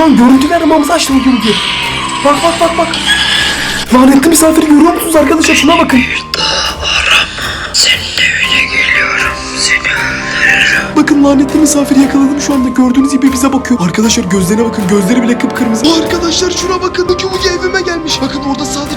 Şu an görüntülü aramamızı açtı Hugi Hugi. Bak bak bak bak. Lanetli misafiri görüyor musunuz arkadaşlar? Şuna bakın. Bakın lanetli misafiri yakaladım şu anda. Gördüğünüz gibi bize bakıyor. Arkadaşlar gözlerine bakın. Gözleri bile kıpkırmızı. Arkadaşlar şuna bakın. Hugi evime gelmiş. Bakın orada sadece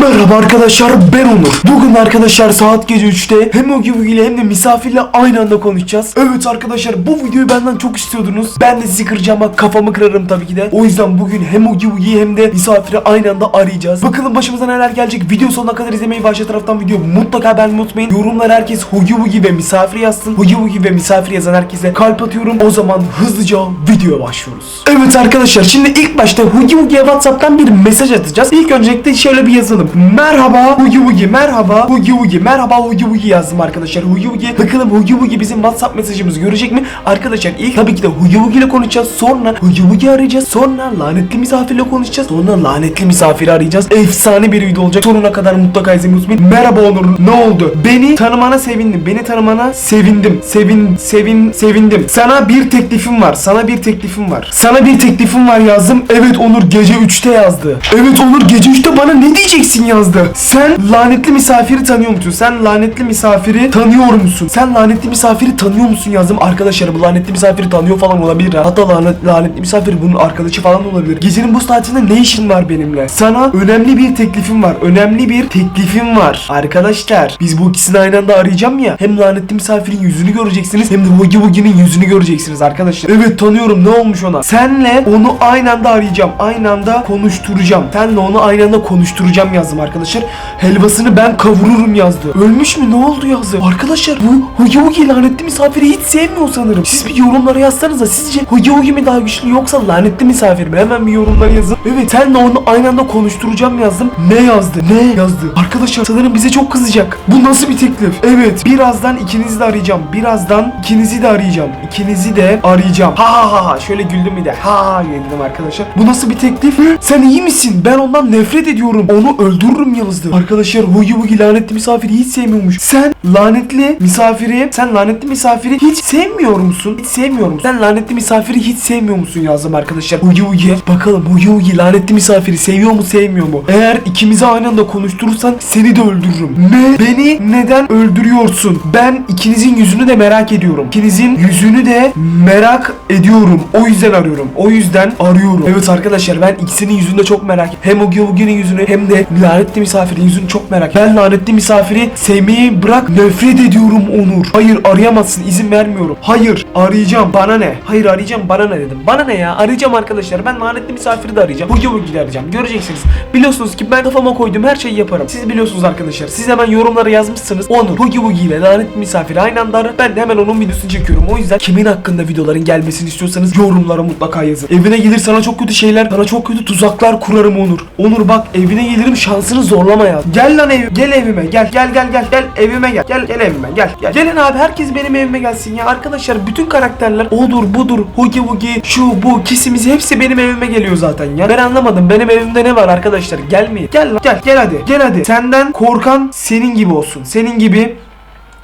Merhaba arkadaşlar ben Onur. Bugün arkadaşlar saat gece 3'te hem Hugi Hugi ile hem de misafirle aynı anda konuşacağız. Evet arkadaşlar bu videoyu benden çok istiyordunuz. Ben de sizi kıracağım ama kafamı kırarım tabii ki de. O yüzden bugün hem Hugi Hugi'yi hem de misafiri aynı anda arayacağız. Bakalım başımıza neler gelecek. Video sonuna kadar izlemeyi ve aşağı taraftan video mutlaka beğenmeyi unutmayın. Yorumlar herkes Hugi Hugi ve misafir yazsın. Hugi Hugi ve misafir yazan herkese kalp atıyorum. O zaman hızlıca videoya başlıyoruz. Evet arkadaşlar şimdi ilk başta Hugi Hugi'ye Whatsapp'tan bir mesaj atacağız. İlk öncelikle şöyle bir yazalım. Merhaba Hugi Hugi merhaba Hugi Hugi merhaba Hugi Hugi yazdım arkadaşlar. Hugi Hugi bakalım Hugi Hugi bizim WhatsApp mesajımızı görecek mi? Arkadaşlar ilk tabii ki de Hugi Hugi ile konuşacağız. Sonra Hugi Hugi arayacağız. Sonra lanetli misafirle konuşacağız. Sonra lanetli misafiri arayacağız. Efsane bir video olacak. Sonuna kadar mutlaka izlemeyi unutmayın. Merhaba Onur. Ne oldu? Beni tanımana sevindim. Beni tanımana sevindim. Sevin sevin sevindim. Sana bir teklifim var. Sana bir teklifim var. Sana bir teklifim var yazdım. Evet Onur gece 3'te yazdı. Evet Onur gece 3'te bana ne diyeceksin yazdı. Sen lanetli misafiri tanıyor musun? Sen lanetli misafiri tanıyor musun? Sen lanetli misafiri tanıyor musun yazdım. Arkadaşlar bu lanetli misafiri tanıyor falan olabilir. ha. Hatta lanet, lanetli misafir bunun arkadaşı falan olabilir. Gecenin bu saatinde ne işin var benimle? Sana önemli bir teklifim var. Önemli bir teklifim var. Arkadaşlar biz bu ikisini aynı anda arayacağım ya. Hem lanetli misafirin yüzünü göreceksiniz hem de Hugi Hugi'nin yüzünü göreceksiniz arkadaşlar. Evet tanıyorum ne olmuş ona? Senle onu aynı anda arayacağım. Aynı anda konuşturacağım. Senle onu aynı anda konuşturacağım yazdım arkadaşlar. Helvasını ben kavururum yazdı. Ölmüş mü? Ne oldu yazdı? Arkadaşlar bu Hugi Hugi lanetli misafiri hiç sevmiyor sanırım. Siz bir yorumlara yazsanıza. Sizce Hugi Hugi mi daha güçlü yoksa lanetli misafir mi? Hemen bir yorumlara yazın. Evet senle onu aynı anda konuşturacağım yazdım. Ne yazdı? Ne yazdı? Arkadaşlar sanırım bize çok kızacak. Bu nasıl bir teklif? Evet birazdan ikinizi de arayacağım. Birazdan ikinizi de arayacağım. İkinizi de arayacağım. Ha ha ha ha. Şöyle güldüm bir de. Ha ha dedim arkadaşlar. Bu nasıl bir teklif? Sen iyi misin? Ben ondan nefret ediyorum. Onu öldürürüm yazdı. Arkadaşlar Hugi Hugi lanetli misafiri hiç sevmiyormuş. Sen lanetli misafiri, sen lanetli misafiri hiç sevmiyor musun? Hiç sevmiyor musun? Sen lanetli misafiri hiç sevmiyor musun yazdım arkadaşlar. Hugi Hugi'ye. Bakalım Hugi Hugi lanetli misafiri seviyor mu sevmiyor mu? Eğer ikimizi aynı anda konuşturursan seni de öldürürüm. Ne? Beni neden öldürüyorsun? Ben ikinizin yüzünü de merak ediyorum. İkinizin yüzünü de merak ediyorum. O yüzden arıyorum. O yüzden arıyorum. Evet arkadaşlar ben ikisinin yüzünü de çok merak. Hem Hugi Hugi'nin yüzünü hem de lanetli misafirin yüzünü çok merak ediyorum. Ben lanetli misafiri sevmeyi bırak nefret ediyorum Onur. Hayır arayamazsın izin vermiyorum. Hayır arayacağım bana ne? Hayır arayacağım bana ne dedim. Bana ne ya arayacağım arkadaşlar. Ben lanetli misafiri de arayacağım. Hugi'yi de arayacağım. Göreceksiniz. Biliyorsunuz ki ben kafama koyduğum her şeyi yaparım. Siz biliyorsunuz arkadaşlar. Siz hemen yorumlara yazmışsınız. Onur Hugi Hugi ile lanetli misafiri aynı anda ara. Ben de hemen onun videosunu çekiyorum. O yüzden kimin hakkında videoların gelmesini istiyorsanız yorumlara mutlaka yazın. Evine gelir sana çok kötü şeyler, sana çok kötü tuzaklar kurarım Onur. Onur bak evine gelirim şansını zorlama ya. Gel lan ev, gel evime gel. Gel gel gel gel evime gel. Gel gel evime gel. gel. Gelin abi herkes benim evime gelsin ya. Arkadaşlar bütün karakterler odur budur Hugi Hugi şu bu kesimizi hepsi benim evime geliyor zaten ya. Ben anlamadım benim evimde ne var arkadaşlar gelmeyin. Gel lan gel gel hadi gel hadi. Senden korkan senin gibi olsun. Senin gibi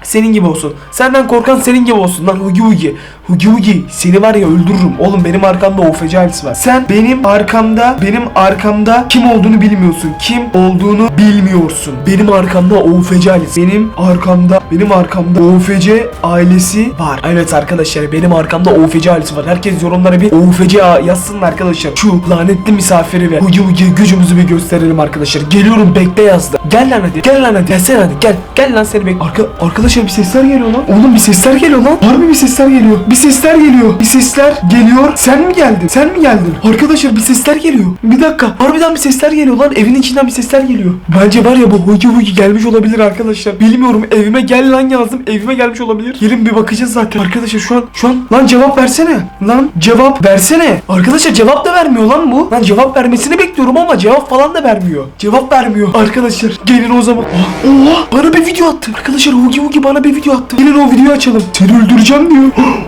senin gibi olsun. Senden korkan senin gibi olsun lan Hugi Hugi. Hugi Hugi seni var ya öldürürüm. Oğlum benim arkamda OFC ailesi var. Sen benim arkamda benim arkamda kim olduğunu bilmiyorsun. Kim olduğunu bilmiyorsun. Benim arkamda OFC ailesi. Benim arkamda benim arkamda OFC ailesi var. Evet arkadaşlar benim arkamda OFC ailesi var. Herkes yorumlara bir OFC yazsın arkadaşlar. Şu lanetli misafiri ve Hugi Hugi gücümüzü bir gösterelim arkadaşlar. Geliyorum bekle yazdı. Gel lan hadi. Gel lan hadi. Gelsene hadi. Gel. Gel lan seni bekle. Arka, arkadaşlar bir sesler geliyor lan. Oğlum bir sesler geliyor lan. Harbi bir sesler geliyor. Bir sesler geliyor. Bir sesler geliyor. Sen mi geldin? Sen mi geldin? Arkadaşlar bir sesler geliyor. Bir dakika. Harbiden bir sesler geliyor lan. Evin içinden bir sesler geliyor. Bence var ya bu Hugi Hugi gelmiş olabilir arkadaşlar. Bilmiyorum. Evime gel lan yazdım. Evime gelmiş olabilir. Gelin bir bakacağız zaten. Arkadaşlar şu an şu an lan cevap versene. Lan cevap versene. Arkadaşlar cevap da vermiyor lan bu. Lan cevap vermesini bekliyorum ama cevap falan da vermiyor. Cevap vermiyor. Arkadaşlar Gelin o zaman. Oh, oha bana bir video attı. Arkadaşlar Hugi Hugi bana bir video attı. Gelin o videoyu açalım. Seni öldüreceğim diyor.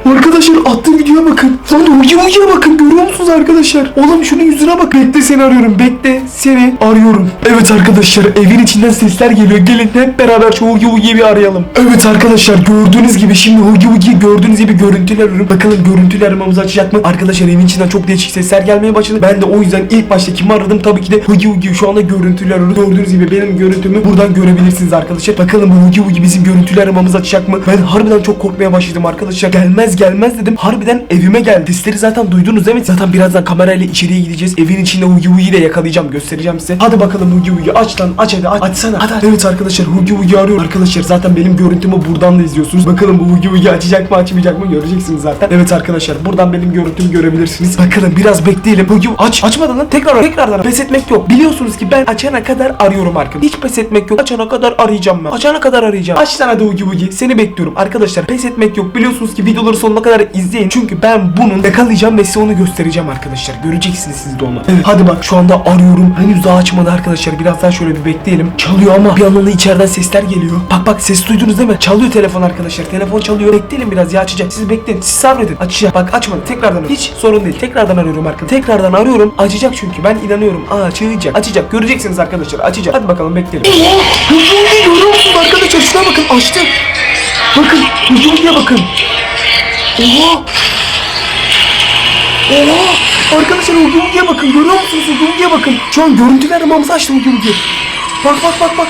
Arkadaşlar attığı videoya bakın. Lan Hugi Hugi'ye bakın görüyor musunuz arkadaşlar? Oğlum şunun yüzüne bak. Bekle seni arıyorum. Bekle seni arıyorum. Evet arkadaşlar evin içinden sesler geliyor. Gelin hep beraber şu Hugi Hugi'yi bir arayalım. Evet arkadaşlar gördüğünüz gibi şimdi Hugi Hugi'yi gördüğünüz gibi görüntüler arıyorum. Bakalım görüntüler aramamızı açacak mı? Arkadaşlar evin içinden çok değişik sesler gelmeye başladı. Ben de o yüzden ilk başta kimi aradım? Tabii ki de Hugi Hugi. Şu anda görüntüler arıyoruz. Gördüğünüz gibi benim görüntümü buradan görebilirsiniz arkadaşlar. Bakalım bu Hugi Hugi bizim görüntüler aramamızı açacak mı? Ben harbiden çok korkmaya başladım arkadaşlar. Gelmez gelmez dedim. Harbiden evime geldi. Sesleri zaten duydunuz değil mi? Zaten birazdan kamerayla içeriye gideceğiz. Evin içinde Hugi Hugi'yi de yakalayacağım. Göstereceğim size. Hadi bakalım Hugi Hugi. Aç lan aç hadi aç. Açsana. Hadi, hadi. Evet arkadaşlar Hugi Hugi arıyor. Arkadaşlar zaten benim görüntümü buradan da izliyorsunuz. Bakalım bu Hugi Hugi açacak mı açmayacak mı göreceksiniz zaten. Evet arkadaşlar buradan benim görüntümü görebilirsiniz. Bakalım biraz bekleyelim. Hugi aç. Açmadan lan. Tekrar. Tekrardan. Pes etmek yok. Biliyorsunuz ki ben açana kadar arıyorum arkadaşlar. Hiç pes etmek yok. Açana kadar arayacağım ben. Açana kadar arayacağım. Aç lan hadi Hugi Hugi. Seni bekliyorum. Arkadaşlar pes etmek yok. Biliyorsunuz ki videoları sonuna kadar izleyin. Çünkü ben bunun yakalayacağım ve size onu göstereceğim arkadaşlar. Göreceksiniz siz de onu. Evet hadi bak şu anda arıyorum. Henüz daha açmadı arkadaşlar. Biraz daha şöyle bir bekleyelim. Çalıyor ama bir yandan da içeriden sesler geliyor. Bak bak ses duydunuz değil mi? Çalıyor telefon arkadaşlar. Telefon çalıyor. Bekleyelim biraz ya açacak. Siz bekleyin. Siz sabredin. Açacak. Bak açmadı. Tekrardan Hiç sorun değil. Tekrardan arıyorum arkadaşlar. Tekrardan arıyorum. Açacak çünkü. Ben inanıyorum. Aa açacak. Açacak. Göreceksiniz arkadaşlar. Açacak. Hadi bakalım bekleyelim. Hızlı görüyor musunuz arkadaşlar? Şuna bakın. Açtı. Bakın. Hızlıya bakın. Oha. Oha! Arkadaşlar Hugi'ye bakın. Görüyor musunuz Hugi'ye bakın. Şu an görüntüler aramamızı açtı Hugi. Bak bak bak bak.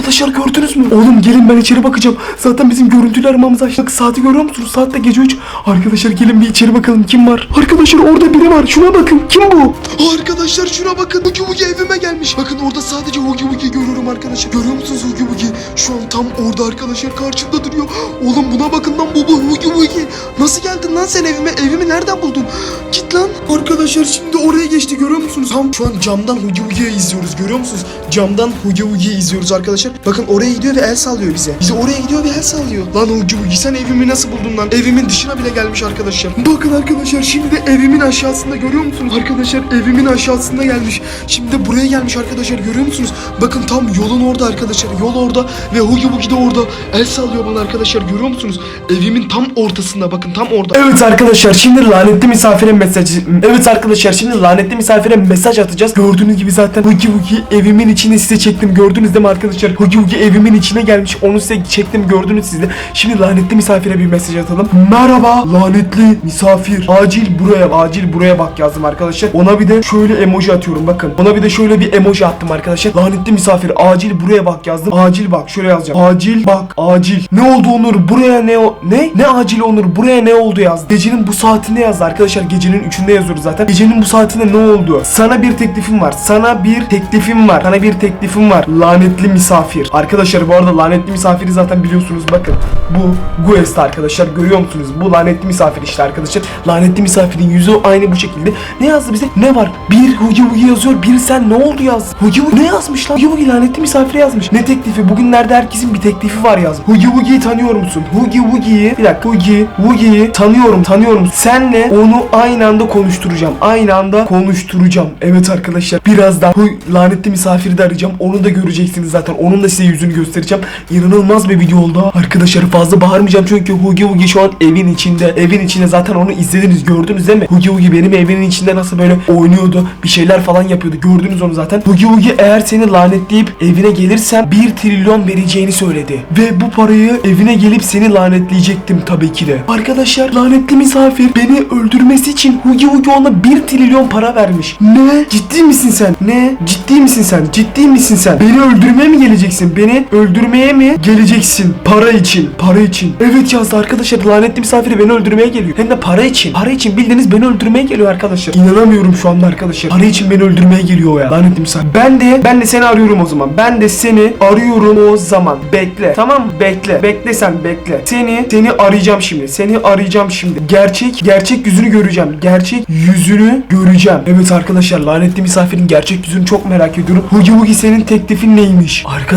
Arkadaşlar gördünüz mü? Oğlum gelin ben içeri bakacağım. Zaten bizim görüntüler aramamızı açtık. Saati görüyor musunuz? Saat de gece 3. Arkadaşlar gelin bir içeri bakalım kim var? Arkadaşlar orada biri var. Şuna bakın. Kim bu? Arkadaşlar şuna bakın. Hugi Hugi evime gelmiş. Bakın orada sadece Hugi Hugi görüyorum arkadaşlar. Görüyor musunuz Hugi Hugi? Şu an tam orada arkadaşlar karşımda duruyor. Oğlum buna bakın lan baba Hugi Hugi. Nasıl geldin lan sen evime? Evimi nereden buldun? Git lan. Arkadaşlar şimdi oraya geçti görüyor musunuz? Tam şu an camdan Hugi Hugi'yi izliyoruz görüyor musunuz? Camdan Hugi Hugi'yi izliyoruz arkadaşlar. Bakın oraya gidiyor ve el sallıyor bize. Bize oraya gidiyor ve el sallıyor. Lan Hugi sen evimi nasıl buldun lan? Evimin dışına bile gelmiş arkadaşlar. Bakın arkadaşlar şimdi de evimin aşağısında görüyor musunuz? Arkadaşlar evimin aşağısında gelmiş. Şimdi de buraya gelmiş arkadaşlar görüyor musunuz? Bakın tam yolun orada arkadaşlar. Yol orada ve Hugi Hugi de orada. El sallıyor bana arkadaşlar görüyor musunuz? Evimin tam ortasında bakın tam orada. Evet arkadaşlar şimdi lanetli misafire mesajı. Evet arkadaşlar şimdi lanetli misafire mesaj atacağız. Gördüğünüz gibi zaten Hugi Hugi evimin içine size çektim. Gördünüz değil mi arkadaşlar? Hugi Hugi evimin içine gelmiş. Onu size çektim gördünüz siz de. Şimdi lanetli misafire bir mesaj atalım. Merhaba lanetli misafir. Acil buraya acil buraya bak yazdım arkadaşlar. Ona bir de şöyle emoji atıyorum bakın. Ona bir de şöyle bir emoji attım arkadaşlar. Lanetli misafir acil buraya bak yazdım. Acil bak şöyle yazacağım. Acil bak acil. Ne oldu Onur? Buraya ne o ne? Ne acil Onur? Buraya ne oldu yaz. Gecenin bu saatinde yazdı arkadaşlar. Gecenin üçünde yazıyoruz zaten. Gecenin bu saatinde ne oldu? Sana bir teklifim var. Sana bir teklifim var. Sana bir teklifim var. Lanetli misafir. Arkadaşlar bu arada lanetli misafiri zaten biliyorsunuz bakın. Bu Guest arkadaşlar görüyor musunuz? Bu lanetli misafir işte arkadaşlar. Lanetli misafirin yüzü aynı bu şekilde. Ne yazdı bize? Ne var? Bir Hugi Hugi yazıyor. Bir sen ne oldu yaz? Hugi Hugi ne yazmış lan? Hugi Hugi lanetli misafir yazmış. Ne teklifi? Bugünlerde herkesin bir teklifi var yazmış. Hugi Hugi'yi tanıyor musun? Hugi Hugi'yi bir dakika Hugi Hugi'yi tanıyorum tanıyorum. Senle onu aynı anda konuşturacağım. Aynı anda konuşturacağım. Evet arkadaşlar birazdan bu lanetli misafiri de arayacağım. Onu da göreceksiniz zaten. Onun da size yüzünü göstereceğim. İnanılmaz bir video oldu. Arkadaşlar fazla bağırmayacağım çünkü Hugi Hugi şu an evin içinde. Evin içinde zaten onu izlediniz gördünüz değil mi? Hugi Hugi benim evimin içinde nasıl böyle oynuyordu. Bir şeyler falan yapıyordu. Gördünüz onu zaten. Hugi Hugi eğer seni lanetleyip evine gelirsem 1 trilyon vereceğini söyledi. Ve bu parayı evine gelip seni lanetleyecektim tabii ki de. Arkadaşlar lanetli misafir beni öldürmesi için Hugi Hugi ona 1 trilyon para vermiş. Ne? Ciddi misin sen? Ne? Ciddi misin sen? Ciddi misin sen? Beni öldürmeye mi geleceksin? Beni öldürmeye mi geleceksin? Para için. Para için. Evet yazdı arkadaşlar lanetli misafiri beni öldürmeye geliyor. Hem de para için. Para için bildiğiniz beni öldürmeye geliyor arkadaşlar. İnanamıyorum şu anda arkadaşlar. Para için beni öldürmeye geliyor ya. Lanetli misafir. Ben de ben de seni arıyorum o zaman. Ben de seni arıyorum o zaman. Bekle. Tamam mı? Bekle. Bekle sen bekle. Seni seni arayacağım şimdi. Seni arayacağım şimdi. Gerçek gerçek yüzünü göreceğim. Ger gerçek yüzünü göreceğim. Evet arkadaşlar lanetli misafirin gerçek yüzünü çok merak ediyorum. Hugi Hugi senin teklifin neymiş? Arkadaşlar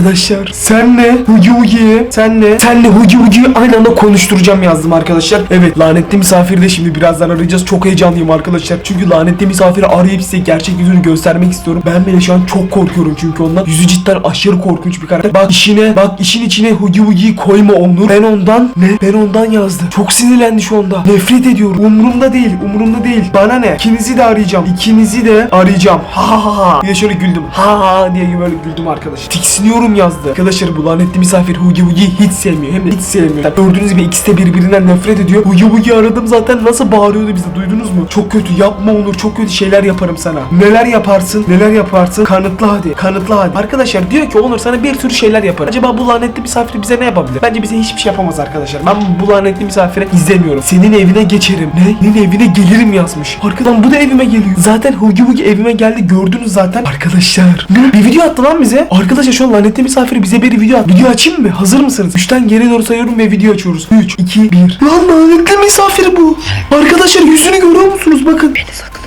senle Hugi Hugi'ye senle senle Hugi Hugi'yi aynı anda konuşturacağım yazdım arkadaşlar. Evet lanetli misafiri de şimdi birazdan arayacağız. Çok heyecanlıyım arkadaşlar. Çünkü lanetli misafiri arayıp size gerçek yüzünü göstermek istiyorum. Ben bile şu an çok korkuyorum çünkü ondan. Yüzü cidden aşırı korkunç bir karakter. Bak işine bak işin içine Hugi Hugi'yi koyma Onur. Ben ondan ne? Ben ondan yazdım. Çok sinirlendi şu anda. Nefret ediyorum. Umurumda değil. Umurumda değil. Bana ne? İkinizi de arayacağım. İkinizi de arayacağım. Ha ha ha. Bir de şöyle güldüm. Ha ha diye böyle güldüm arkadaşlar. Tiksiniyorum yazdı. Arkadaşlar bu lanetli misafir Hugi Hugi'yi hiç sevmiyor. Hem de hiç sevmiyor. Yani gördüğünüz gibi ikisi de birbirinden nefret ediyor. Hugi Hugi aradım zaten nasıl bağırıyordu bize duydunuz mu? Çok kötü yapma olur. Çok kötü şeyler yaparım sana. Neler yaparsın? Neler yaparsın? Kanıtla hadi. Kanıtla hadi. Arkadaşlar diyor ki Onur sana bir sürü şeyler yapar. Acaba bu lanetli misafir bize ne yapabilir? Bence bize hiçbir şey yapamaz arkadaşlar. Ben bu lanetli misafiri izlemiyorum. Senin evine geçerim. Ne? Senin evine gelirim yazmış. Arkadan bu da evime geliyor. Zaten Hugi Hugi evime geldi gördünüz zaten. Arkadaşlar. Ne? Bir video attı lan bize. Arkadaşlar şu an lanetli misafiri bize bir video at. Video açayım mı? Hazır mısınız? 3'ten geri doğru sayıyorum ve video açıyoruz. 3, 2, 1. Lan lanetli misafir bu. Arkadaşlar yüzünü görüyor musunuz? Bakın. Beni sakın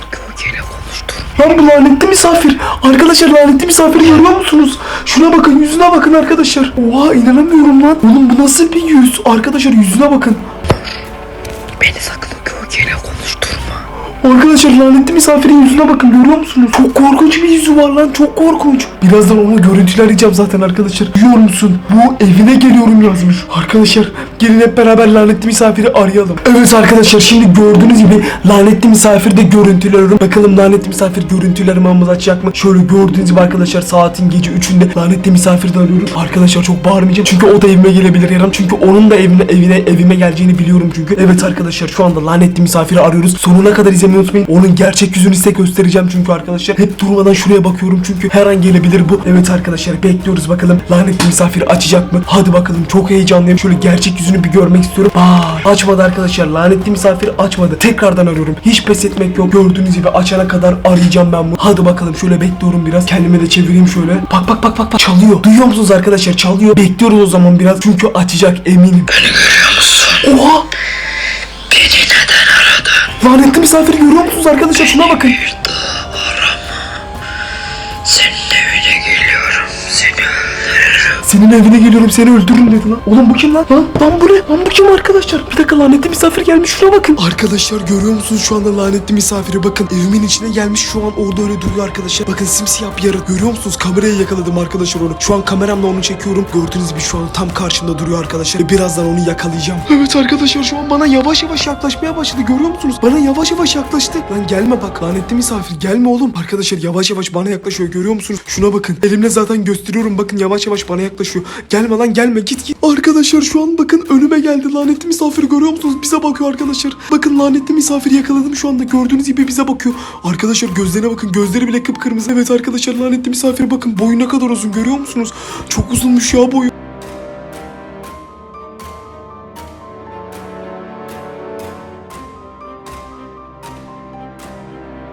ile konuşturma. Lan bu lanetli misafir. Arkadaşlar lanetli misafiri görüyor musunuz? Şuna bakın yüzüne bakın arkadaşlar. Oha inanamıyorum lan. Oğlum bu nasıl bir yüz? Arkadaşlar yüzüne bakın. Beni sakın. Arkadaşlar lanetli misafirin yüzüne bakın görüyor musunuz? Çok korkunç bir yüzü var lan çok korkunç. Birazdan onu görüntüler arayacağım zaten arkadaşlar. Duyuyor musun? Bu evine geliyorum yazmış. Arkadaşlar gelin hep beraber lanetli misafiri arayalım. Evet arkadaşlar şimdi gördüğünüz gibi lanetli misafiri de görüntülüyorum. Bakalım lanetli misafir görüntülerimi amız açacak mı? Şöyle gördüğünüz gibi arkadaşlar saatin gece 3'ünde lanetli misafiri de arıyorum. Arkadaşlar çok bağırmayacağım çünkü o da evime gelebilir yarın. Çünkü onun da evine evine evime geleceğini biliyorum çünkü. Evet arkadaşlar şu anda lanetli misafiri arıyoruz. Sonuna kadar izlemeyi unutmayın. Onun gerçek yüzünü size göstereceğim çünkü arkadaşlar. Hep durmadan şuraya bakıyorum çünkü her an gelebilir bu. Evet arkadaşlar bekliyoruz bakalım lanetli misafir açacak mı? Hadi bakalım çok heyecanlıyım. Şöyle gerçek yüzünü bir görmek istiyorum. Aa açmadı arkadaşlar. Lanetli misafir açmadı. Tekrardan arıyorum. Hiç pes etmek yok. Gördüğünüz gibi açana kadar arayacağım ben bunu. Hadi bakalım şöyle bekliyorum biraz. Kendime de çevireyim şöyle. Bak bak bak bak bak çalıyor. Duyuyor musunuz arkadaşlar? Çalıyor. Bekliyoruz o zaman biraz. Çünkü açacak eminim. Beni görüyor musun? Oha! Lanetli misafiri görüyor musunuz arkadaşlar? Şuna bakın. Senin evine geliyorum seni öldürürüm dedi lan. Oğlum bu kim lan? Lan, lan bu ne? Lan bu kim arkadaşlar? Bir dakika lanetli misafir gelmiş şuna bakın. Arkadaşlar görüyor musunuz şu anda lanetli misafiri bakın. Evimin içine gelmiş şu an orada öyle duruyor arkadaşlar. Bakın simsiyah bir yara. Görüyor musunuz? Kameraya yakaladım arkadaşlar onu. Şu an kameramla onu çekiyorum. Gördüğünüz gibi şu an tam karşımda duruyor arkadaşlar. Birazdan onu yakalayacağım. Evet arkadaşlar şu an bana yavaş yavaş yaklaşmaya başladı. Görüyor musunuz? Bana yavaş yavaş yaklaştı. Lan gelme bak lanetli misafir gelme oğlum. Arkadaşlar yavaş yavaş bana yaklaşıyor. Görüyor musunuz? Şuna bakın. Elimle zaten gösteriyorum. Bakın yavaş yavaş bana yaklaşıyor. Gelme lan gelme git git. Arkadaşlar şu an bakın önüme geldi. Lanetli misafir görüyor musunuz? Bize bakıyor arkadaşlar. Bakın lanetli misafir yakaladım şu anda. Gördüğünüz gibi bize bakıyor. Arkadaşlar gözlerine bakın. Gözleri bile kıpkırmızı. Evet arkadaşlar lanetli misafir bakın. Boyu ne kadar uzun görüyor musunuz? Çok uzunmuş ya boyu.